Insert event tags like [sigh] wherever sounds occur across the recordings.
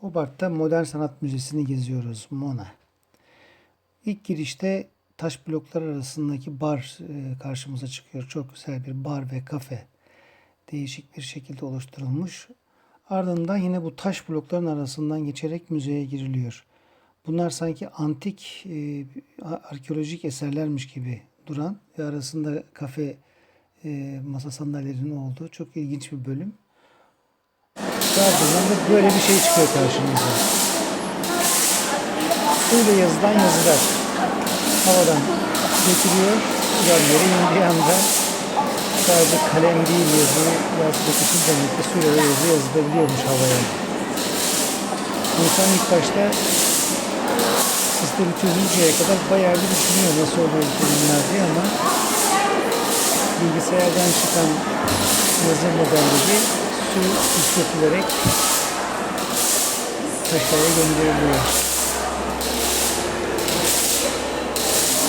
Hobart'ta Modern Sanat Müzesi'ni geziyoruz. MONA. İlk girişte taş bloklar arasındaki bar e, karşımıza çıkıyor. Çok güzel bir bar ve kafe. Değişik bir şekilde oluşturulmuş. Ardından yine bu taş blokların arasından geçerek müzeye giriliyor. Bunlar sanki antik e, arkeolojik eserlermiş gibi duran ve arasında kafe e, masa sandalyelerinin olduğu çok ilginç bir bölüm. Ardından da böyle bir şey çıkıyor karşımıza. Suyla yazılan yazılar havadan dökülüyor. Ilerleri indiği anda sadece kalem değil yazı yazdığı için demek ki da yazı yazılabiliyormuş havaya. İnsan ilk başta sistemi çözünceye kadar bayağı bir düşünüyor nasıl oluyor bu terimler diye ama bilgisayardan çıkan yazı modelleri su üfletilerek taşlara gönderiliyor.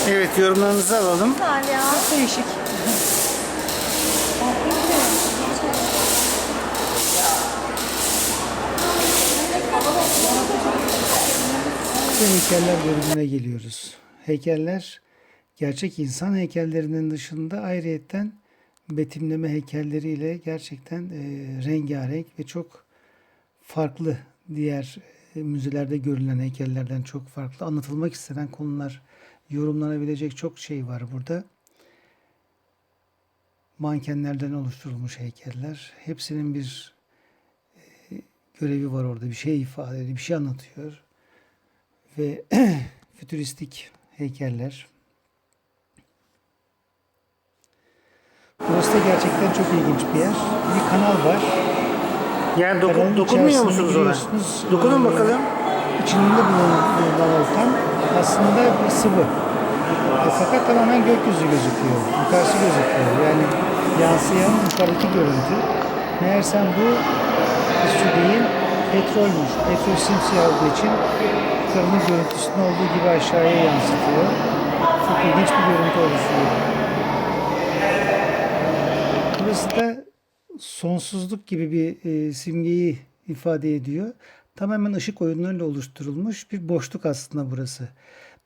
Evet yorumlarınızı alalım. Güzel ya. Değişik. Ve heykeller bölümüne geliyoruz. Heykeller gerçek insan heykellerinin dışında ayrıyetten betimleme heykelleriyle gerçekten e, rengarenk ve çok farklı diğer e, müzelerde görülen heykellerden çok farklı. Anlatılmak istenen konular, yorumlanabilecek çok şey var burada. Mankenlerden oluşturulmuş heykeller. Hepsinin bir e, görevi var orada. Bir şey ifade ediyor, bir şey anlatıyor ve [clears throat] fütüristik heykeller. Burası gerçekten çok ilginç bir yer. Bir kanal var. Yani doku- Kanalın dokunmuyor musunuz ona? giriyorsunuz. Dokunun Ee, bakalım. İçinde bulunan ortam aslında bir sıvı. E, fakat tamamen gökyüzü gözüküyor. Yukarısı gözüküyor. Yani yansıyan yukarıdaki görüntü. Meğersem bu bir su değil, petrolmüş. Petrol simsiyah olduğu için yukarının görüntüsünün olduğu gibi aşağıya yansıtıyor. Çok ilginç bir görüntü oluşuyor. Burası da sonsuzluk gibi bir e, simgeyi ifade ediyor. Tamamen ışık oyunlarıyla oluşturulmuş bir boşluk aslında burası.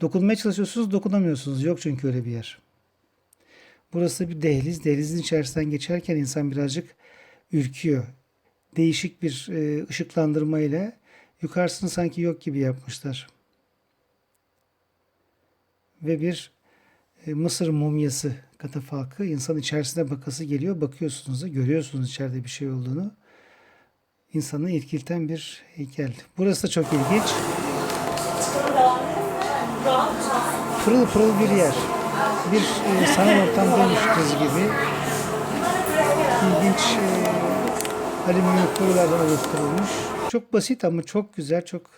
Dokunmaya çalışıyorsunuz, dokunamıyorsunuz. Yok çünkü öyle bir yer. Burası bir dehliz. Dehlizin içerisinden geçerken insan birazcık ürküyor. Değişik bir e, ışıklandırma ile yukarısını sanki yok gibi yapmışlar. Ve bir e, Mısır mumyası katafalkı insan içerisine bakası geliyor. Bakıyorsunuz da görüyorsunuz içeride bir şey olduğunu. İnsanı irkilten bir heykel. Burası da çok ilginç. Pırıl pırıl bir yer. Bir e, sanal ortamdaymış kız gibi. İlginç e, alüminyum kurulardan oluşturulmuş. Çok basit ama çok güzel, çok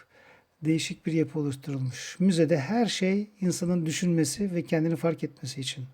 değişik bir yapı oluşturulmuş. Müzede her şey insanın düşünmesi ve kendini fark etmesi için.